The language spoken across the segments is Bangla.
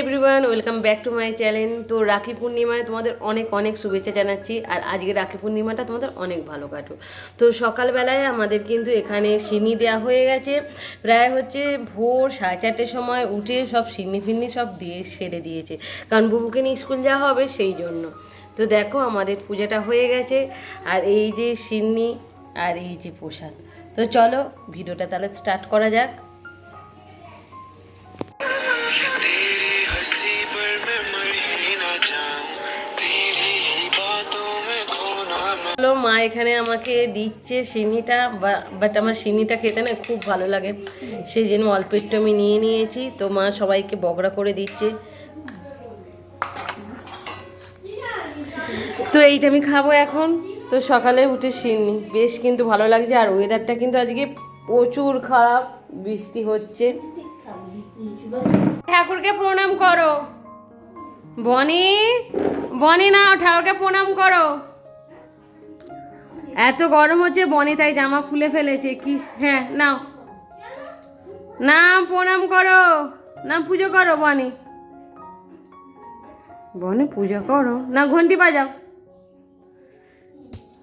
Everyone, welcome back to my channel. তো রাখি পূর্ণিমায় তোমাদের অনেক অনেক শুভেচ্ছা জানাচ্ছি, আর আজকে রাখি পূর্ণিমাটা তোমাদের অনেক ভালো কাটুক। তো সকালবেলায় আমাদের কিন্তু এখানে সিনি দেওয়া হয়ে গেছে। প্রায় হচ্ছে ভোর সাড়ে চারটের সময় উঠে সব সিন্নি ফিন্নি সব দিয়ে সেরে দিয়েছে। কারণ বুবুকে নিয়ে স্কুল যাওয়া হবে সেই জন্য। তো দেখো আমাদের পূজাটা হয়ে গেছে, আর এই যে সিন্নি আর এই যে প্রসাদ। তো চলো ভিডিওটা তাহলে স্টার্ট করা যাক। আসলো মা এখানে আমাকে দিচ্ছে সিনিটা বাট আমার সিনিটা খেতে না খুব ভালো লাগে। সেই জন্য অল্প একটু আমি নিয়ে নিয়েছি। তো মা সবাইকে বগড়া করে দিচ্ছে। তো এইটা আমি খাব এখন। তো সকালে উঠে সিনি বেশ কিন্তু ভালো লাগছে। আর ওয়েদারটা কিন্তু আজকে প্রচুর খারাপ। বৃষ্টি হচ্ছে। ঠাকুরকে প্রণাম করো। বনি বনি না ঠাকুরকে প্রণাম করো। এত গরম হচ্ছে, বনি তাই জামা খুলে ফেলেছে, কি? হ্যাঁ নাও। না প্রণাম করো না পুজো করো, বনি। বনি, পুজো করো। না, ঘন্টি বাজাও।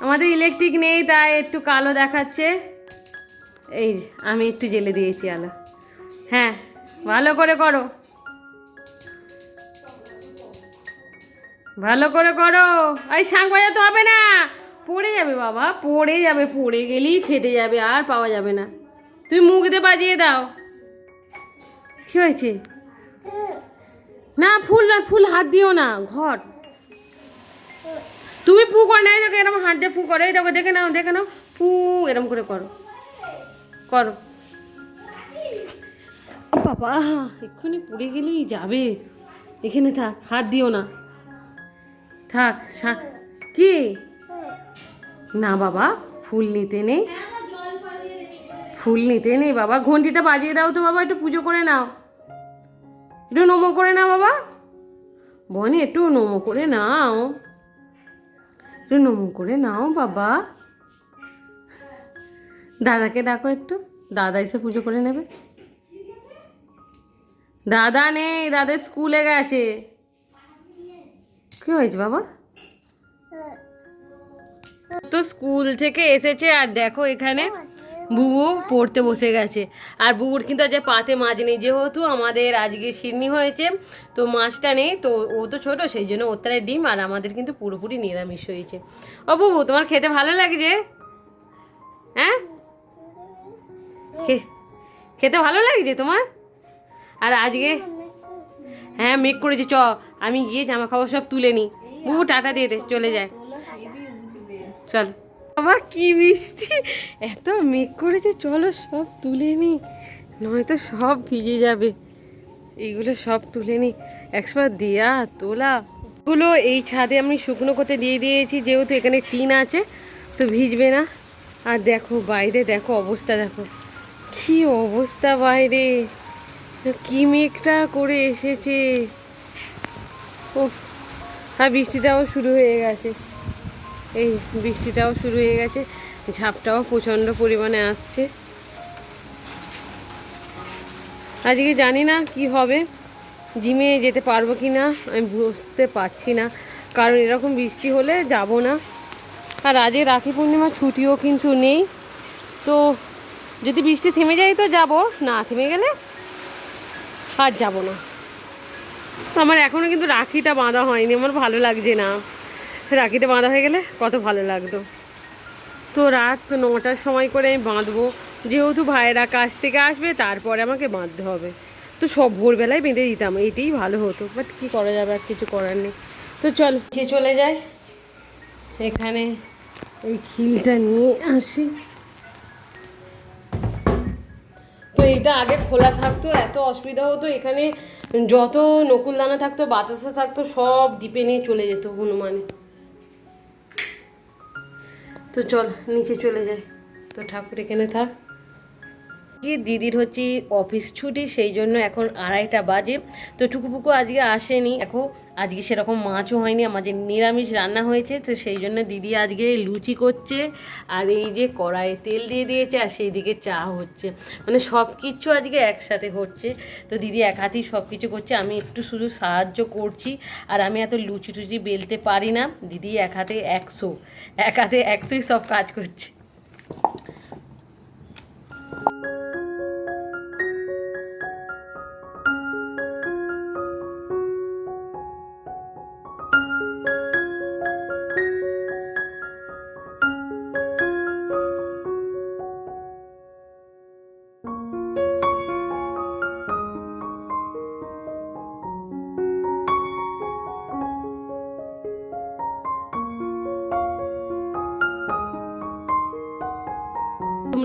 আমাদের ইলেকট্রিক নেই, তাই একটু কালো দেখাচ্ছে। এই, আমি একটু জেলে দিয়েছি, আলো। হ্যাঁ ভালো করে করো। ভালো করে করো। এই, শাঁখ বাজাতে হবে না। পড়ে যাবে বাবা, পড়ে যাবে, পড়ে গেলেই ফেটে যাবে, আর পাওয়া যাবে না। তুমি মুখ দিয়ে বাজিয়ে দাও। কি হয়েছে? না, ফুল না ফুল হাত দিও না, ঘর। তুমি ফু করে, নাই দেখো, এরকম হাত দিয়ে ফু করে। এই দেখো নাও, দেখে নাও। ফু, এরকম করে করো। করো। বাবা, এক্ষুনি পড়ে গেলেই যাবে। এখানে থাক, হাত দিও না। থাক কি? না বাবা, ফুল নিতে নেই। ফুল নিতে নেই বাবা। ঘন্টিটা বাজিয়ে দাও তো বাবা, একটু পুজো করে নাও। একটু নমো করে নাও বাবা। বনি, একটু নমো করে নাও। একটু নমো করে নাও বাবা। দাদাকে ডাকো একটু। দাদা এসে পুজো করে নেবে। দাদা নেই, দাদা স্কুলে গেছে। কি হয়েছে বাবা? তো স্কুল থেকে এসেছে আর দেখো এখানে বুবু পড়তে বসে গেছে। আর বুবুর কিন্তু আজ পাতে মাছ নেই, যেহেতু আমাদের আজকে সিন্নি হয়েছে, তো মাছটা নেই, তো ও তো ছোটো, সেই জন্য ওর তারায় ডিম আর আমাদের কিন্তু পুরোপুরি নিরামিষ হয়েছে। ও বুবু, তোমার খেতে ভালো লাগছে? হ্যাঁ? খেতে ভালো লাগছে তোমার? আর আজকে? হ্যাঁ মেক করেছি, চ, আমি গিয়ে জামা কাপড় সব তুলে নিই। বুবু, টাটা দিয়ে দে, চলে যায়। চল। বাবা, কি বৃষ্টি এত মেঘ করেছে, চলো সব তুলে নি। নয়তো সব ভিজে যাবে। এইগুলো সব তুলে নি। একবার দেয়া, তোলা। এগুলো এই ছাদে আমি শুকনো করতে দিয়ে দিয়েছি, যেহেতু এখানে টিন আছে, তো ভিজবে না। আর দেখো, বাইরে দেখো অবস্থা, দেখো। কি অবস্থা বাইরে। কি মেঘটা করে এসেছে। ও আর বৃষ্টিটাও শুরু হয়ে গেছে। এই বৃষ্টিটাও শুরু হয়ে গেছে, ঝাপটাও প্রচণ্ড পরিমাণে আসছে। আজকে জানি না কি হবে, জিমে যেতে পারব কি না, আমি বুঝতে পারছি না। কারণ এরকম বৃষ্টি হলে যাব না। আর আজকে রাখি পূর্ণিমা ছুটিও কিন্তু নেই। তো যদি বৃষ্টি থেমে যায় তো যাব, না থেমে গেলে আর যাব না। আমার এখনও কিন্তু রাখিটা বাঁধা হয়নি, আমার ভালো লাগছে না। রাখিটা বাঁধা হয়ে গেলে কত ভালো লাগতো। তো রাত নটার সময় করে আমি বাঁধবো। যেহেতু ভাইয়েরা কাছ থেকে আসবে, তারপরে আমাকে বাঁধতে হবে। তো সব ভোরবেলায় বেঁধে দিতাম এটাই ভালো হতো। বাট কী করা যাবে, আর কিছু করার নেই। তো চল, নিচে চলে যাই। এখানে এই খিলটা নিয়ে আসি। তো এটা আগে খোলা থাকতো, এত অসুবিধা হতো। এখানে যত নকুল দানা থাকতো, বাতাসা থাকতো, সব ডিপে নিয়ে চলে যেত হনুমানে। তো চল, নিচে চলে যাই। তো ঠাকুর এখানে থাক। আজকে দিদির হচ্ছে অফিস ছুটি, সেই জন্য এখন আড়াইটা বাজে। তো টুকুপুকু আজকে আসেনি। এখন আজকে সেরকম মাছও হয়নি আমাদের নিরামিষ রান্না হয়েছে, তো সেই জন্য দিদি আজকে লুচি করছে, আর এই যে কড়াইয়ে তেল দিয়ে দিয়েছে, আর সেই দিকে চা হচ্ছে। মানে সব কিছু আজকে একসাথে হচ্ছে। তো দিদি এক হাতেই সব কিছু করছে, আমি একটু শুধু সাহায্য করছি, আর আমি এত লুচি টুচি বেলতে পারি না, দিদি এক হাতে একশো এক হাতে একশোই সব কাজ করছে।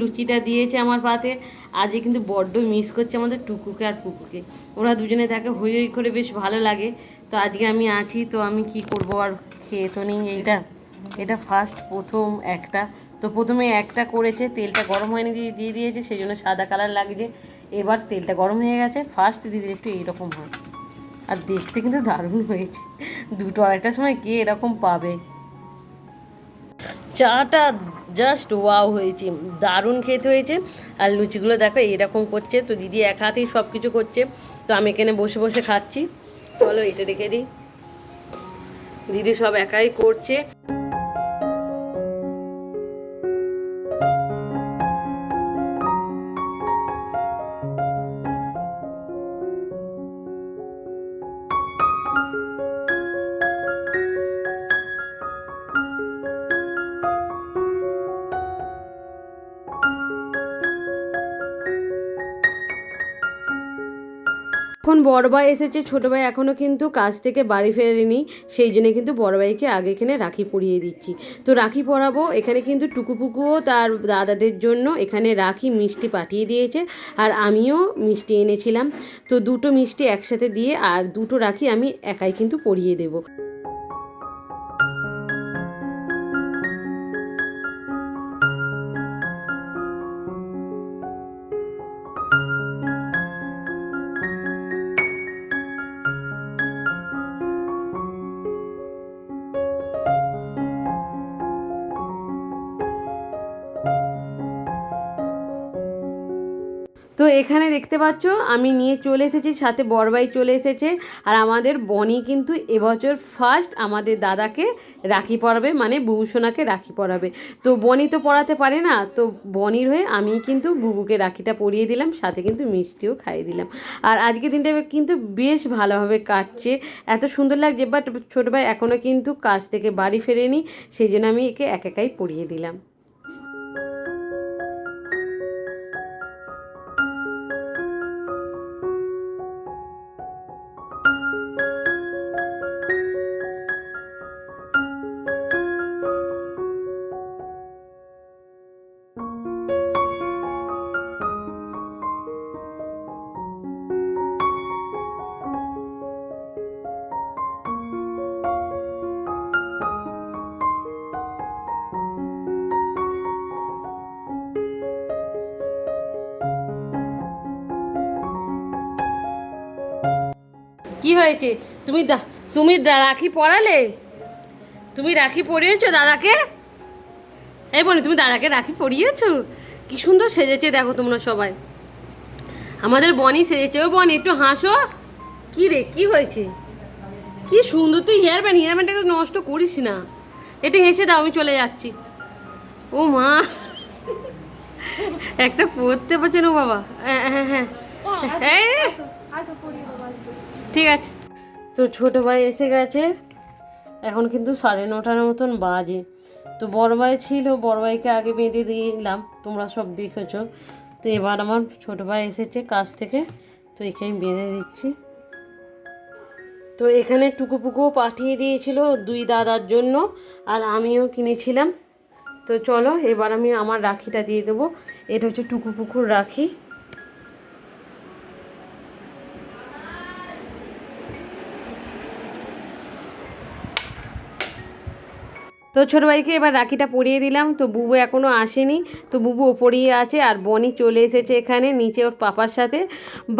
লুচিটা দিয়েছে আমার পাতে। আজকে কিন্তু বড্ড মিস করছে আমাদের টুকুকে আর পুকুকে। ওরা দুজনে থাকে, হই হই করে বেশ ভালো লাগে। তো আজকে আমি আছি, তো আমি কি করব আর খেয়ে তো নেই। এইটা, এটা ফার্স্ট প্রথম একটা। তো প্রথমে একটা করেছে, তেলটা গরম হয়নি দিয়ে দিয়ে দিয়েছে সেই জন্য সাদা কালার লাগছে। এবার তেলটা গরম হয়ে গেছে ফার্স্ট দিদির একটু এইরকম হয়। আর দেখতে কিন্তু দারুণ হয়েছে। দুটো আড়াইটার সময় কে এরকম পাবে? চাটা জাস্ট ওয়াও হয়েছে, দারুণ খেতে হয়েছে। আর লুচিগুলো দেখো এরকম করছে। তো দিদি এক হাতেই সব কিছু করছে। তো আমি এখানে বসে বসে খাচ্ছি। চলো এটা রেখে দিই। দিদি সব একাই করছে। এখন বড় ভাই এসেছে, ছোট ভাই এখনও কিন্তু কাজ থেকে বাড়ি ফেরেনি, সেই জন্য কিন্তু বড় ভাইকে আগে এখানে রাখি পরিয়ে দিচ্ছি। তো রাখি পরাবো, এখানে কিন্তু টুকুপুকুও তার দাদাদের জন্য এখানে রাখি মিষ্টি পাঠিয়ে দিয়েছে, আর আমিও মিষ্টি এনেছিলাম। তো দুটো মিষ্টি একসাথে দিয়ে আর দুটো রাখি আমি একাই কিন্তু পরিয়ে দেবো। এখানে দেখতে পাচ্ছ, আমি নিয়ে চলে এসেছি, সাথে বড়বাই চলে এসেছে। আর আমাদের বনি কিন্তু এবছর ফার্স্ট আমাদের দাদাকে রাখি পরাবে মানে বুবুসোনাকে রাখি পরাবে। তো বনি তো পড়াতে পারে না, তো বনির হয়ে আমি কিন্তু বুবুকে রাখিটা পরিয়ে দিলাম, সাথে কিন্তু মিষ্টিও খাইয়ে দিলাম। আর আজকে দিনটা কিন্তু বেশ ভালোভাবে কাটছে, এত সুন্দর লাগছে বাট ছোটো ভাই এখনও কিন্তু কাজ থেকে বাড়ি ফেরেনি, সেই জন্য আমি একে এক একাই পরিয়ে দিলাম। কি হয়েছে? তুমি তুমি রাখি পরালে? তুমি রাখি পরিয়েছো দাদাকে? এই বলি তুমি দাদাকে রাখি পরিয়েছো? কি সুন্দর সেজেছে দেখো তোমরা সবাই। আমাদের বনি সেজেছে। ও বনি একটু হাসো। কি রে কি হয়েছে? কি সুন্দর তুই হেয়ার ব্যান্ড হেয়ার ব্যান্ডটাকে নষ্ট করিস না। এটা হেসে দাও আমি চলে যাচ্ছি। ও মা। একটা পড়তে পারছে না বাবা। হ্যাঁ হ্যাঁ হ্যাঁ। এই, ঠিক আছে। তো ছোট ভাই এসে গেছে। এখন কিন্তু সাড়ে নটার মতন বাজে। তো বড় ভাই ছিল, বড় ভাইকে আগে বেঁধে দিলাম তোমরা সব দেখেছ। তো এবার আমার ছোট ভাই এসেছে কাজ থেকে। তো একে আমি বেঁধে দিচ্ছি। তো এখানে টুকুপুকুও পাঠিয়ে দিয়েছিল দুই দাদার জন্য, আর আমিও কিনেছিলাম। তো চলো, এবার আমি আমার রাখিটা দিয়ে দেবো। এটা হচ্ছে টুকুপুকুর রাখি। তো ছোটো ভাইকে এবার রাখিটা পরিয়ে দিলাম। তো বুবু এখনও আসেনি। তো বুবু ওপরেই আছে আর বনি চলে এসেছে এখানে, নিচে ওর পাপার সাথে।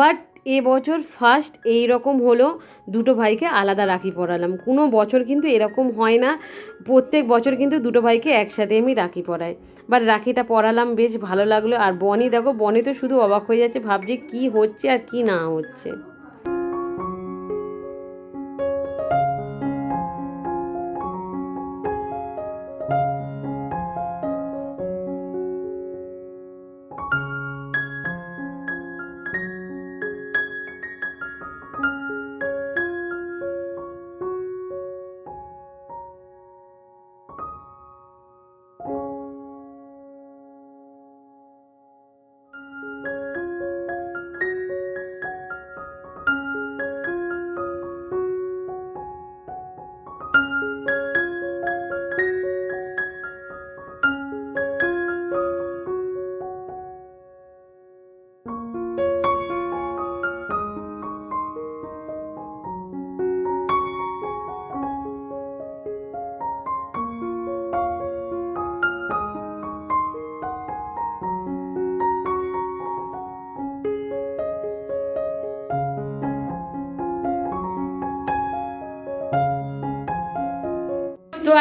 বাট এবছর ফার্স্ট এই রকম হলো, দুটো ভাইকে আলাদা রাখি পরালাম। কোনো বছর কিন্তু এরকম হয় না। প্রত্যেক বছর কিন্তু দুটো ভাইকে একসাথে আমি রাখি পরাই। বাট রাখিটা পরালাম, বেশ ভালো লাগল। আর বনি, দেখো, বনি তো শুধু অবাক হয়ে যাচ্ছে, ভাবছে কি হচ্ছে আর কি না হচ্ছে।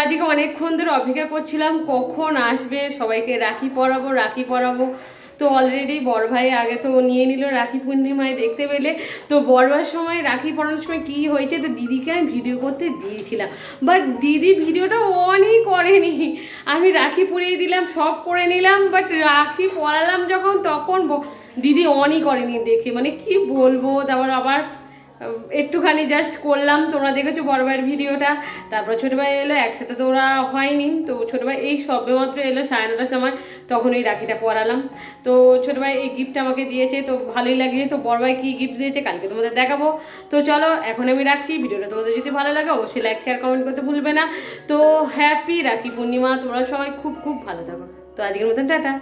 আজকে অনেকক্ষণ ধরে অপেক্ষা করছিলাম, কখন আসবে, সবাইকে রাখি পরাবো রাখি পরাবো। তো অলরেডি বড় ভাই আগে তো নিয়ে নিল রাখি পূর্ণিমায় দেখতে পেলে। তো বড়বার সময় রাখি পরানোর সময় কী হয়েছে তো দিদিকে আমি ভিডিও করতে দিয়েছিলাম। বাট দিদি ভিডিওটা অনই করেনি। আমি রাখি পরিয়ে দিলাম, সব করে নিলাম বাট রাখি পরালাম যখন, তখন দিদি অনই করেনি দেখে। মানে কি বলব, তারপর আবার একটুখানি জাস্ট করলাম, তোমরা দেখেছ বড় ভাইয়ের ভিডিওটা। তারপর ছোটো ভাই এলো, একসাথে তো ওরা হয়নি, তো ছোটো ভাই এই সবেমাত্র এলো সাড়ে নটার সময়, তখন ওই রাখিটা পরালাম। তো ছোটো ভাই এই গিফটটা আমাকে দিয়েছে, তো ভালোই লাগছে। তো বড় ভাই কী গিফট দিয়েছে কালকে তোমাদের দেখাবো। তো চলো, এখন আমি রাখছি। ভিডিওটা তোমাদের যদি ভালো লাগে, অবশ্যই লাইক শেয়ার কমেন্ট করতে ভুলবে না। তো হ্যাপি রাখি পূর্ণিমা, তোমরা সবাই খুব খুব ভালো থাকো। তো আজকের মতন, টাটা।